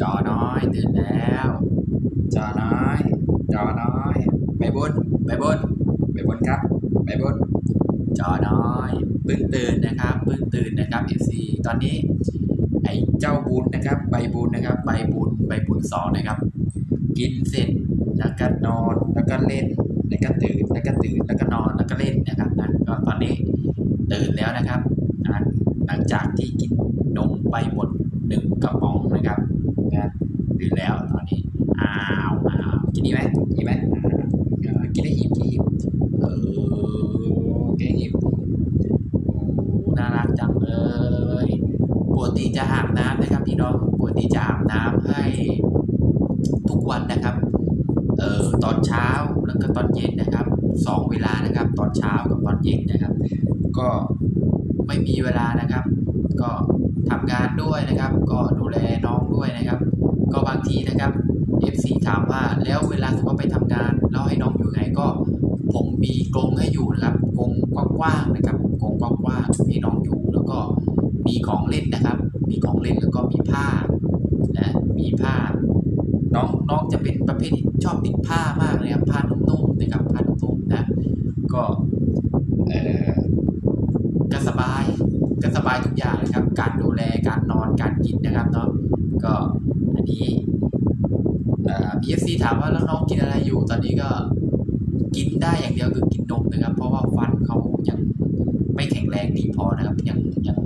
จอน้อยตื่นแล้ว จอน้อย จอน้อย ไปบน ไปบน ไปบนครับ ไปบน จอน้อยเพิ่งตื่นนะครับเพิ่งตื่นนะครับ FC ตอนนี้ ไอ้เจ้าบุญนะครับ ใบบุญนะครับ ใบบุญใบบุญสองนะครับ กินเสร็จแล้วก็นอนแล้วก็เล่นแล้วก็ตื่นแล้วก็ตื่นแล้วก็นอนแล้วก็เล่นนะครับนะก็ตอนนี้ตื่นแล้วนะครับหลังจากที่กินนมไปหมด หนึ่งกระป๋องนะครับนะตื่นแล้วตอนนี้อ้าวอ้าวกินดีไหมกินไหมอ่ากินได้อิ่มกินได้อิ่มเออกินได้อิ่มโอ้น่ารักจังเลยปกติจะอาบน้ำนะครับพี่น้องปกติจะอาบน้ำให้ทุกวันนะครับเอ่อตอนเช้าแล้วก็ตอนเย็นนะครับสองเวลานะครับ ตอนเช้ากับตอนเย็นนะครับ ก็ไม่มีเวลานะครับ ก็ ทำงานด้วยนะครับ ก็ดูแลน้องด้วยนะครับ ก็บางทีนะครับ FC ถามว่าแล้วเวลาสมมติไปทำงานแล้วให้น้องอยู่ไงก็ ผมมีกรงให้อยู่นะครับกรงกว้างๆนะครับกรงกว้างๆให้น้องอยู่แล้วก็มีของเล่นนะครับ มีของเล่นแล้วก็มีผ้านะมีผ้า น้องน้องจะเป็นประเภทที่ชอบติดผ้ามากเลยครับผ้านุ่มๆนะครับผ้านุ่มๆนะก็เออก็สบาย ก็สบายทุกอย่างนะครับ การดูแลการนอนการกินนะครับเนาะก็อันนี้เอ่อ BFC ถามว่าแล้วน้องกินอะไรอยู่ ตอนนี้ก็กินได้อย่างเดียวคือกินนมนะครับ เพราะว่าฟันเขายังไม่แข็งแรงดีพอนะครับ ยังยัง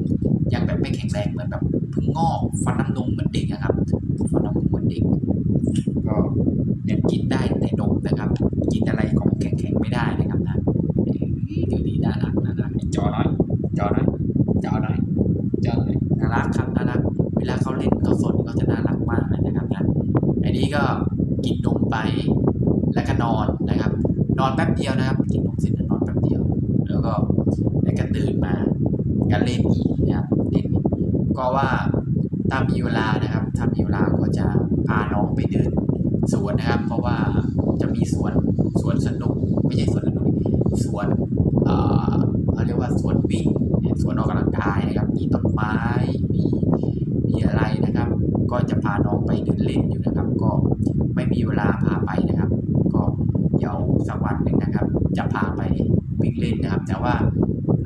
ยังแบบไม่แข็งแรงเหมือนแบบเพิ่งงอกฟันน้ำนมเหมือนเด็กนะครับฟันน้ำนมเหมือนเด็กก็ยังกินได้แต่นมนะครับ กินอะไรของแข็งๆไม่ได้นะครับนะเอ้ยเดี๋ยวนี้น่ารักน่ารักจอน้อยจอน้อยจอน้อยจอ น่ารักครับน่ารัก เวลาเขาเล่นเขาสนเขาจะน่ารักมากเลยนะครับนะอันนี้ก็กินนมไปแล้วก็นอนนะครับ นอนแป๊บเดียวนะครับ กินนมเสร็จแล้วนอนแป๊บเดียว แล้วก็แล้วก็ตื่นมาก็เล่นอีกนะครับเล่นก็ว่าถ้ามีเวลานะครับถ้ามีเวลาก็จะพาน้องไปเดินสวนนะครับ เพราะว่าจะมีสวนสวนสนุกไม่ใช่สวนสนุกสวนเอ่อเขาเรียกว่าสวนวิ่งสวนออกกำลังกายนะครับมีต้นไม้มีอะไรนะครับ ก็จะพาน้องไปเดินเล่นอยู่นะครับ ก็ไม่มีเวลาพาไปนะครับ ก็เดี๋ยวสักวันหนึ่งนะครับ จะพาไปวิ่งเล่นนะครับ แต่ว่า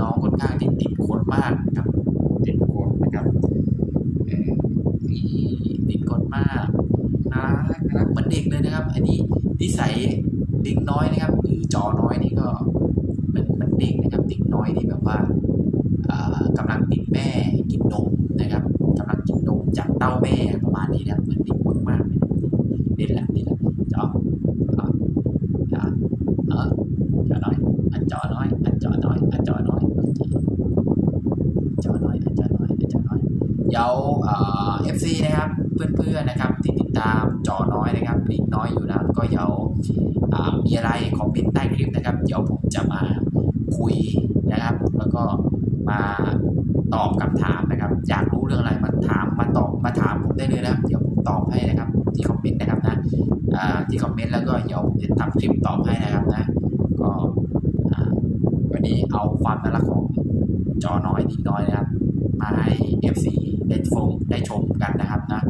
น้องค่อนข้างที่ติดคนมากนะครับติดคนนะครับเออนี่ติดคนมากน่ารักน่ารักเหมือนเด็กเลยนะครับ อันนี้นิสัยเด็กน้อยนะครับหรือจอน้อยนี่ก็เหมือนเหมือนเด็กนะครับเด็กน้อยที่แบบว่าอ่ากำลังติดแม่กินนมนะครับกำลังกินนม จากเต้าแม่ประมาณนี้นะครับเหมือนเด็กมากๆนี่แหละนี่แหละจอจอจอเออจอน้อยอันจอน้อยอันจอน้อยอันจอน้อยจอน้อยอันจอน้อยอันจอน้อยเดี๋ยวเอ่อฟซีนะครับเพื่อนๆนะครับที่ติดตามจอน้อยนะครับลิงน้อยอยู่นะก็เดี๋ยวมีอะไรคอมเมนต์ใต้คลิปนะครับ เดี๋ยวผมจะมาคุยนะครับ แล้วก็มา ตอบคำถามนะครับ อยากรู้เรื่องอะไรมาถามมาตอบมาถามผมได้เลยนะครับ เดี๋ยวผมตอบให้นะครับที่คอมเมนต์นะครับนะที่คอมเมนต์แล้วก็เดี๋ยวผมจะทำคลิปตอบให้นะครับนะก็วันนี้เอาความน่ารักของจอน้อยลิงน้อยนะครับมาให้ FC ได้ชมได้ชมกันนะครับนะ